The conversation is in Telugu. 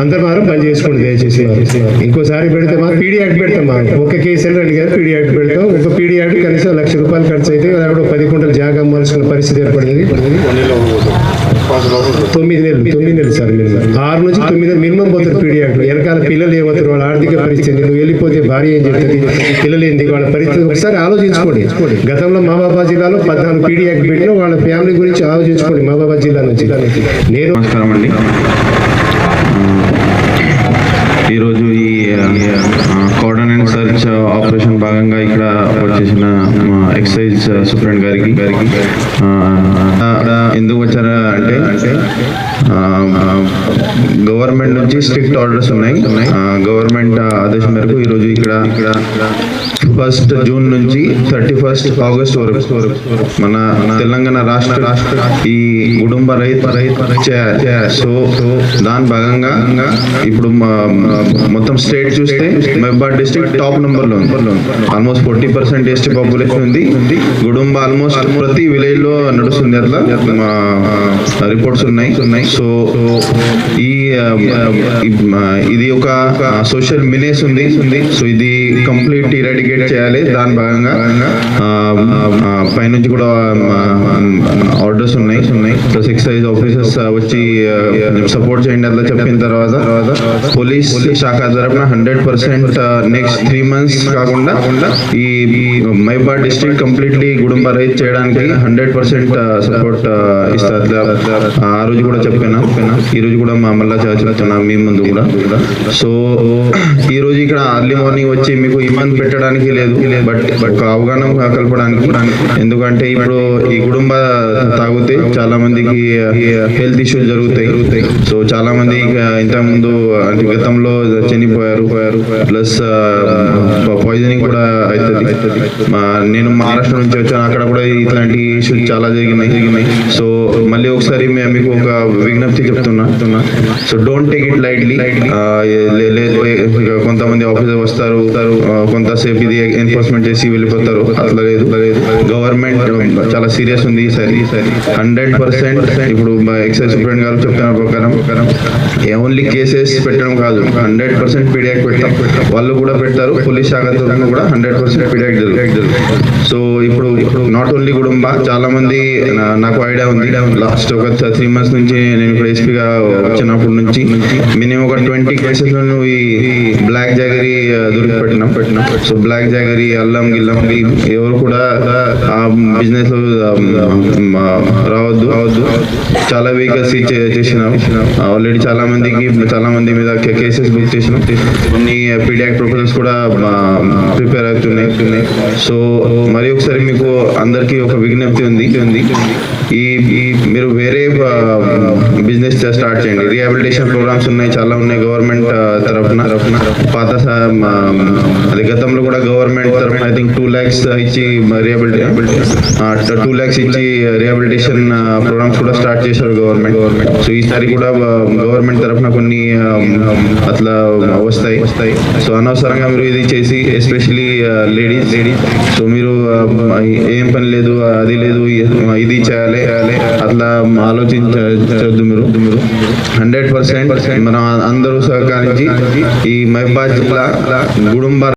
అందరు మాత్రం పని చేసుకోండి దయచేసి. ఇంకోసారి పెడితే మా పీడీ యాక్ట్ పెడతాం మా ఒక కేసు రెండు గారు పీడీ యాక్ట్ పెడతాం. ఒక పీడీ యాక్ట్ కనీసం లక్ష రూపాయలు ఖర్చు అయితే కూడా పది కుంటలు జాగా అమ్మాల్సిన పరిస్థితి ఏర్పడింది. తొమ్మిది నెలలు తొమ్మిది నెలలు సార్ మినిమం ఆరు నుంచి తొమ్మిది నెలలు మినిమం పోతారు పీడీ యాక్ట్ వెనకాల పిల్లలు ఏమవుతారు వాళ్ళ ఆర్థిక పరిస్థితి నువ్వు వెళ్ళిపోతే భార్య ఏం చెప్తుంది పిల్లలు ఏంది వాళ్ళ పరిస్థితి ఒకసారి ఆలోచించుకోండి. గతంలో మహాబాబా జిల్లాలో పద్నాలుగు పీడీ యాక్ట్ పెట్టిన వాళ్ళ ఫ్యామిలీ గురించి ఆలోచించుకోండి మహాబాబా జిల్లా నుంచి. నేను నమస్కారం అండి ఈరోజు ఈ కార్డన్ అండ్ సర్చ్ ఆపరేషన్ భాగంగా ఇక్కడ వచ్చేసిన ఎక్సైజ్ సూపరింట్ గారికి గారికి ఎందుకు వచ్చారా అంటే గవర్నమెంట్ నుంచి స్ట్రిక్ట్ ఆర్డర్స్ ఉన్నాయి. గవర్నమెంట్ ఆదేశం మేరకు ఈరోజు ఇక్కడ ఇక్కడ ఫస్ట్ జూన్ నుంచి థర్టీ ఫస్ట్ ఆగస్ట్ వరకు మన తెలంగాణ రాష్ట్ర రాష్ట్ర ఈ కుటుంబ రైతు సో దాని భాగంగా ఇప్పుడు మొత్తం స్టేట్ చూస్తే మహబాద్ డిస్ట్రిక్ట్ టాప్ నెంబర్లో almost forty percent ST population ఉంది. కుటుంబ ఆల్మోస్ట్ ప్రతి విలేజ్లో నడుస్తుంది అట్లా. రిపోర్ట్స్ ఉన్నాయి. సో ఈ ఈ- ఇది ఒక సోషల్ మినేస్ ఉంది. సో ఇది కంప్లీట్ ఇరాడికేట్ చేయాలి. దాని భాగంగా పైనుంచి కూడా ఆర్డర్స్ ఉన్నాయి. ఉన్నాయి ప్లస్ ఎక్సైజ్ ఆఫీసర్స్ వచ్చి సపోర్ట్ చేయండి అట్లా చెప్పిన తర్వాత పోలీస్ శాఖ తరపున hundred percent next three months కాకుండా ఈ మైబా డిస్ట్రిక్ట్ కంప్లీట్లీ గుడుంబ రైత్ చేయడానికి హండ్రెడ్ పర్సెంట్ సపోర్ట్ ఇస్తారు. ఆ రోజు కూడా చెప్పాను. ఈ రోజు కూడా మా మళ్ళా చదువుతున్నాం మీ ముందు కూడా. సో ఈ రోజు ఇక్కడ అర్లీ మార్నింగ్ వచ్చి మీకు ఇబ్బంది పెట్టడానికి లేదు బట్ బట్ అవగాహన కలపడానికి. ఎందుకంటే ఇప్పుడు ఈ కుటుంబ తాగితే చాలా మందికి హెల్త్ ఇష్యూస్ జరుగుతాయి. సో చాలా మంది ఇంత ముందు అంటే గతంలో చనిపోయారు. ప్లస్ పాయిజనింగ్ కూడా అవుతుంది. నేను మహారాష్ట్ర నుంచి వచ్చాను. అక్కడ కూడా ఇట్లాంటి ఇష్యూస్ చాలా జరిగినాయి. జరిగినాయి సో మళ్ళీ ఒకసారి మీకు ఒక విజ్ఞప్తి చెప్తున్నా. So don't take it lightly కొంతమంది ఆఫీసర్ వస్తారు కొంతసేపు ఇది ఎన్ఫోర్స్మెంట్ చేసి వెళ్ళిపోతారు. అట్లా లేదు. గవర్నమెంట్ చాలా సీరియస్ ఉంది ఈసారి. హండ్రెడ్ పర్సెంట్ ఇప్పుడు ఎక్సైజ్ సూపరింట్ గారు చెప్తున్న ప్రకారం ఓన్లీ కేసెస్ పెట్టడం కాదు. హండ్రెడ్ పర్సెంట్ పీడియాక్ పెడతాం వాళ్ళు కూడా పెడతారు. పోలీస్ శాఖ తరఫున కూడా హండ్రెడ్ పర్సెంట్ పీడియాక్ జరుగుతుంది. సో ఇప్పుడు నాట్ ఓన్లీ కుటుంబ చాలా మంది నాకు ఐడియా ఉంది. లాస్ట్ ఒక త్రీ మంత్స్ నుంచి నేను ఇక్కడ ఎస్పీగా వచ్చినప్పటి నుంచి మినిమం ఒక ట్వంటీ కేసెస్లో ఈ బ్లాక్ జాగరీ దొరికి పెట్టినాం సో బ్లాక్ జాగరీ అల్లం గిల్లం ఎవరు కూడా ఆ బిజినెస్ ఆ, రావద్దు. రావద్దు. చాలా వెహికల్స్ చేసినాం. ఆల్రెడీ చాలా మందికి చాలా మంది మీద కేసెస్ బుక్ చేసినాం. కొన్ని పీడియాక్ ప్రపోజల్స్ కూడా ప్రిపేర్ అవుతున్నాయి. సో మరి ఒకసారి మీకు అందరికీ ఒక విజ్ఞప్తి ఉంది. ఈ మీరు వేరే బిజినెస్ స్టార్ట్ చేయండి. రిహాబిలిటేషన్ ప్రోగ్రామ్స్ ఉన్నాయి చాలా ఉన్నాయి. గవర్నమెంట్ uh, తరఫున పాత uh, అది గతంలో కూడా గవర్నమెంట్ తరఫున ఐ థింక్ టూ ల్యాక్స్ ఇచ్చి రిహాబిలిటేషన్ టూ ల్యాక్స్ ఇచ్చి uh, రిహాబిలిటేషన్ ప్రోగ్రామ్స్ కూడా స్టార్ట్ చేశారు గవర్నమెంట్ గవర్నమెంట్ సో ఈసారి కూడా గవర్నమెంట్ తరఫున కొన్ని um, అట్లా వస్తాయి వస్తాయి. సో అనవసరంగా మీరు ఇది చేసి ఎస్పెషలీ లేడీస్ లేడీస్ సో మీరు ఏం పని లేదు అది లేదు ఇది చేయాలి అట్లా ఆలోచించద్దు మీరు. మీరు హండ్రెడ్ పర్సెంట్ మనం అందరూ సహకరించి ఈ మహిబాద్ జిల్లా గుడుంబ